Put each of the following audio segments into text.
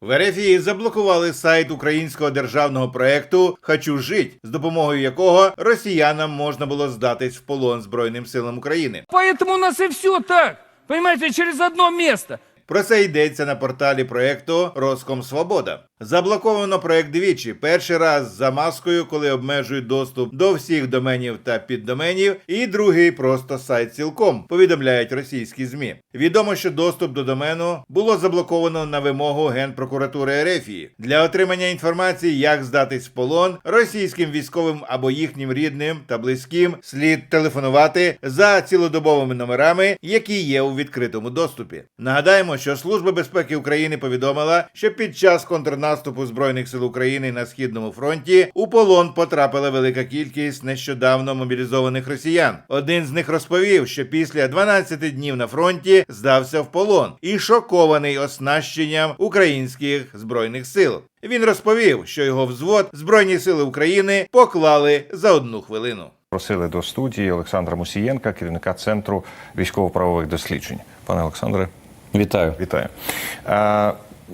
В Ерефії заблокували сайт українського державного проекту Хочу жить, з допомогою якого росіянам можна було здатись в полон Збройним силам України. Поэтому у нас і все так. Понимаете, через одно місце. Про це йдеться на порталі проекту Роском Свобода. Заблоковано проект двічі. Перший раз за маскою, коли обмежують доступ до всіх доменів та піддоменів, і другий просто сайт цілком, повідомляють російські змі. Відомо, що доступ до домену було заблоковано на вимогу Генпрокуратури Ерефії для отримання інформації, як здатись в полон російським військовим або їхнім рідним та близьким слід телефонувати за цілодобовими номерами, які є у відкритому доступі. Нагадаємо, що Служба безпеки України повідомила, що під час контрнаступу збройних сил України на східному фронті у полон потрапила велика кількість нещодавно мобілізованих росіян. Один з них розповів, що після 12 днів на фронті здався в полон і шокований оснащенням українських збройних сил. Він розповів, що його взвод Збройні сили України поклали за одну хвилину. Просили до студії Олександра Мусієнка, керівника центру військово-правових досліджень. Пане Олександре, Вітаю. вітаю.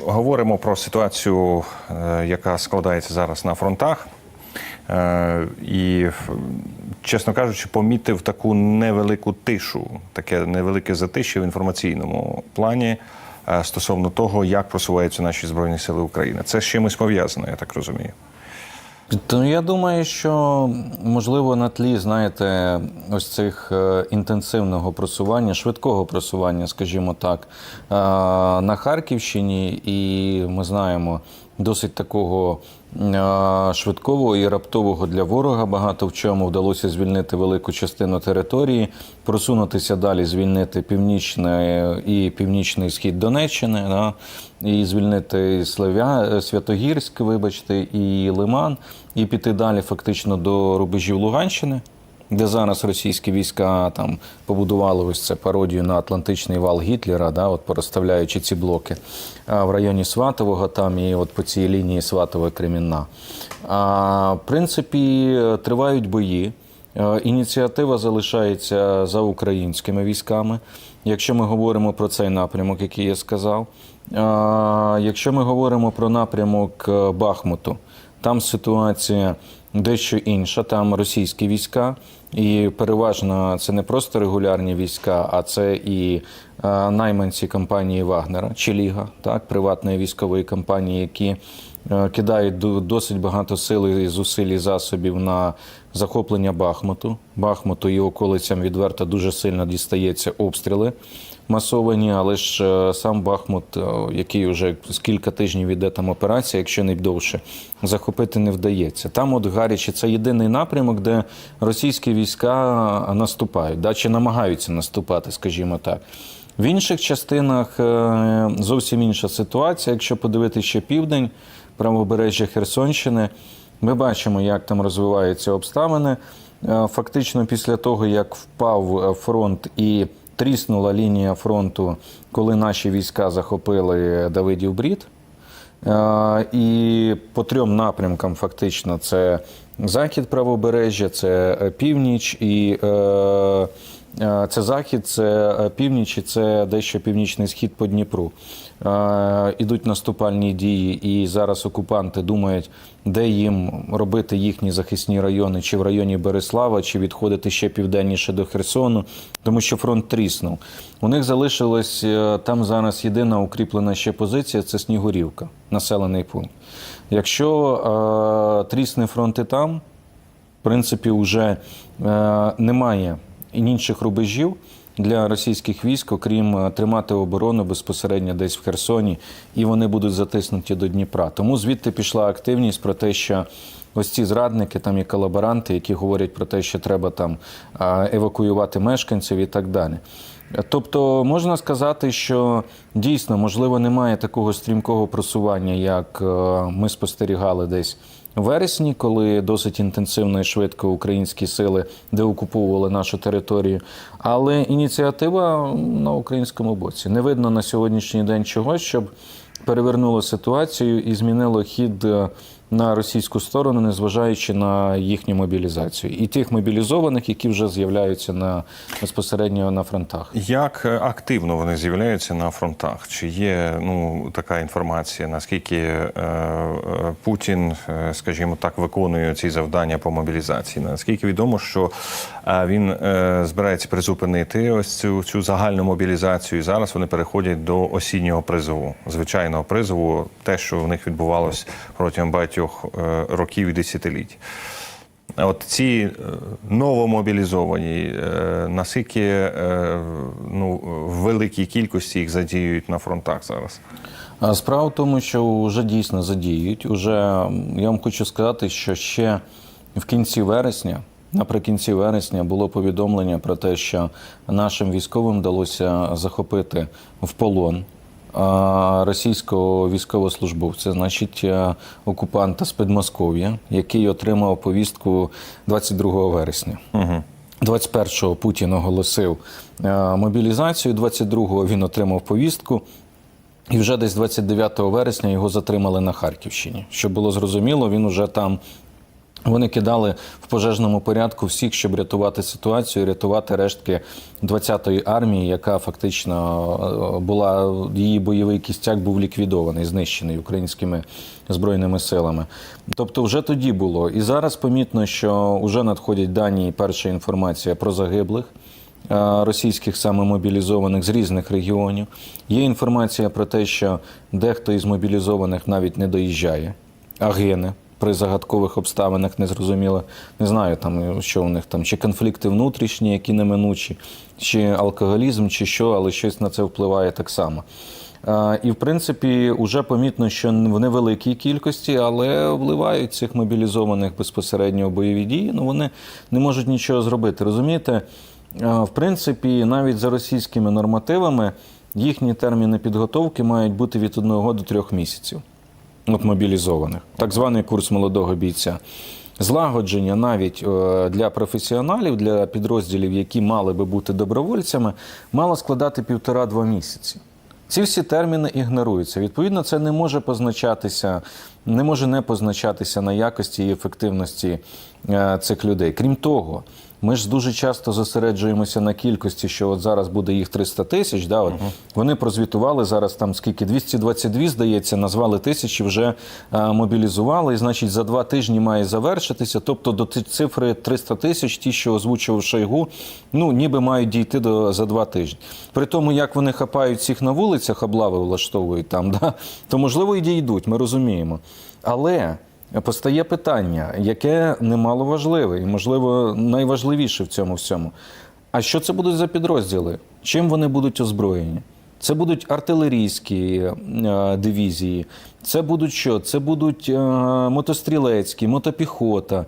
Говоримо про ситуацію, е, яка складається зараз на фронтах. Е, і, чесно кажучи, помітив таку невелику тишу, таке невелике затище в інформаційному плані е, стосовно того, як просуваються наші збройні сили України. Це з чимось пов'язано, я так розумію. То я думаю, що можливо на тлі, знаєте, ось цих е, інтенсивного просування, швидкого просування, скажімо так, е, на Харківщині, і ми знаємо досить такого е, швидкого і раптового для ворога. Багато в чому вдалося звільнити велику частину території, просунутися далі, звільнити північне і північний схід Донеччини, да, і звільнити Славя, Святогірськ, вибачте, і Лиман, і піти далі фактично до рубежів Луганщини. Де зараз російські війська там побудували ось це пародію на Атлантичний вал Гітлера, да, от порозставляючи ці блоки а, в районі Сватового, там і от по цій лінії Сватове Кремінна. А, в принципі, тривають бої. Е, Ініціатива залишається за українськими військами, якщо ми говоримо про цей напрямок, який я сказав. Якщо ми говоримо про напрямок е, Бахмуту, там ситуація дещо інша. Там російські війська, і переважно це не просто регулярні війська, а це і е, найманці компанії Вагнера чи Ліга, так, приватної військової компанії, які е, кидають досить багато сили і зусиль і засобів на захоплення Бахмуту. Бахмуту і околицям відверто дуже сильно дістається обстріли масовані, але ж е, сам Бахмут, е, який вже з кілька тижнів іде там операція, якщо не довше, захопити не вдається. Там, от гаряче, це єдиний напрямок, де російські війська е, наступають, да, чи намагаються наступати, скажімо так. В інших частинах зовсім інша ситуація. Якщо подивитися ще південь, правобережжя Херсонщини, ми бачимо, як там розвиваються обставини. Фактично, після того, як впав фронт і тріснула лінія фронту, коли наші війська захопили Давидів Брід. Е, І по трьом напрямкам фактично це захід правобережжя, це е, північ і е, це захід, це е, північ і це дещо північний схід по Дніпру. Е, Ідуть наступальні дії, і зараз окупанти думають, де їм робити їхні захисні райони, чи в районі Береслава, чи відходити ще південніше до Херсону, тому що фронт тріснув. У них залишилась е, там зараз єдина укріплена ще позиція це Снігурівка, населений пункт. Якщо е, трісне фронт і там, в принципі, вже е, немає інших рубежів для російських військ, окрім е, тримати оборону безпосередньо десь в Херсоні, і вони будуть затиснуті до Дніпра. Тому звідти пішла активність про те, що ось ці зрадники, там є колаборанти, які говорять про те, що треба там евакуювати мешканців і так далі. Тобто можна сказати, що дійсно можливо немає такого стрімкого просування, як е, ми спостерігали десь вересні, коли досить інтенсивно і швидко українські сили деокуповували нашу територію. Але ініціатива на українському боці не видно на сьогоднішній день чогось, щоб перевернуло ситуацію і змінило хід е, на російську сторону, незважаючи на їхню мобілізацію, і тих мобілізованих, які вже з'являються на безпосередньо на фронтах. Як е, активно вони з'являються на фронтах? Чи є ну така інформація? Наскільки е, е, Путін, е, скажімо так, виконує ці завдання по мобілізації? Наскільки відомо, що він е, збирається призупинити ось цю, цю загальну мобілізацію? І зараз вони переходять до осіннього призову, звичайного призову, те, що в них відбувалось протягом багатьох е, років і десятиліть. От ці е, новомобілізовані, е, наскільки ну, в великій кількості їх задіюють на фронтах зараз? Справа в тому, що вже дійсно задіють. Уже я вам хочу сказати, що ще в кінці вересня, наприкінці вересня, було повідомлення про те, що нашим військовим вдалося захопити в полон російського військовослужбовця, значить, е, окупанта з Підмосков'я, який отримав повістку 22 вересня. 21-го Путін оголосив е, мобілізацію, 22-го він отримав повістку. І вже десь 29 вересня його затримали на Харківщині. Щоб було зрозуміло, він уже там. Вони кидали в пожежному порядку всіх, щоб рятувати ситуацію, рятувати рештки 20-ї армії, яка фактично е, була її бойовий кістяк був ліквідований, знищений українськими збройними силами. Тобто, вже тоді було. І зараз помітно, що вже надходять дані перша інформація про загиблих е, російських саме мобілізованих з різних регіонів. Є інформація про те, що дехто із мобілізованих навіть не доїжджає, а гине при загадкових обставинах, незрозуміло. Не знаю, там що у них там, чи конфлікти внутрішні, які неминучі, чи алкоголізм, чи що, але щось на це впливає так само. І в принципі, вже помітно, що в невеликій кількості, але вливають цих мобілізованих безпосередньо в бойові дії. Ну вони не можуть нічого зробити. Розумієте, в принципі, навіть за російськими нормативами їхні терміни підготовки мають бути від одного до трьох місяців. От мобілізованих, так званий курс молодого бійця. Злагодження навіть е, для професіоналів, для підрозділів, які мали би бути добровольцями, мало складати півтора-два місяці. Ці всі терміни ігноруються. Відповідно, це не може позначатися, не може не позначатися на якості і ефективності е, цих людей. Крім того, ми ж дуже часто зосереджуємося на кількості, що от зараз буде їх 300 тисяч. Да, от Вони прозвітували зараз там скільки 222, здається, назвали тисячі, вже е, мобілізували. І значить, за два тижні має завершитися. Тобто до цифри 300 тисяч, ті, що озвучував Шойгу, ну ніби мають дійти до за два тижні. При тому, як вони хапають всіх на вулицях, облави влаштовують там, да, то можливо і дійдуть, ми розуміємо. Але постає питання, яке немало важливе, і, можливо, найважливіше в цьому всьому. А що це будуть за підрозділи? Чим вони будуть озброєні? Це будуть артилерійські е, дивізії, це будуть що? Це будуть е, мотострілецькі, мотопіхота.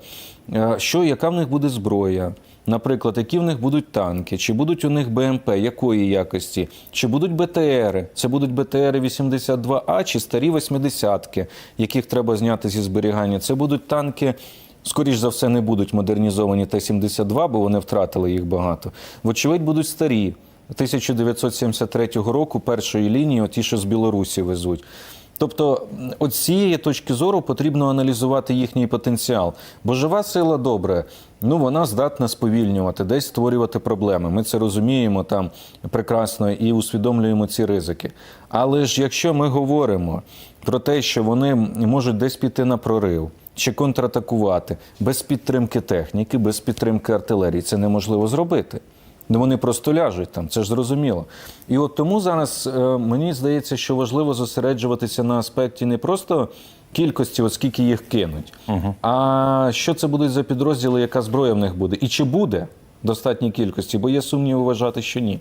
Е, що, яка в них буде зброя? Наприклад, які в них будуть танки, чи будуть у них БМП, якої якості, чи будуть БТРи? Це будуть БТРи 82А чи старі 80-ки, яких треба зняти зі зберігання. Це будуть танки. Скоріш за все, не будуть модернізовані Т-72, бо вони втратили їх багато. Вочевидь, будуть старі 1973 року першої лінії, оті, що з Білорусі везуть. Тобто, от цієї точки зору потрібно аналізувати їхній потенціал. Бо жива сила добре, ну вона здатна сповільнювати, десь створювати проблеми. Ми це розуміємо там прекрасно і усвідомлюємо ці ризики. Але ж якщо ми говоримо про те, що вони можуть десь піти на прорив. Чи контратакувати без підтримки техніки, без підтримки артилерії, це неможливо зробити. Ну вони просто ляжуть там, це ж зрозуміло. І от тому зараз е, мені здається, що важливо зосереджуватися на аспекті не просто кількості, оскільки їх кинуть, а що це будуть за підрозділи, яка зброя в них буде, і чи буде достатній кількості, бо є сумніви вважати, що ні.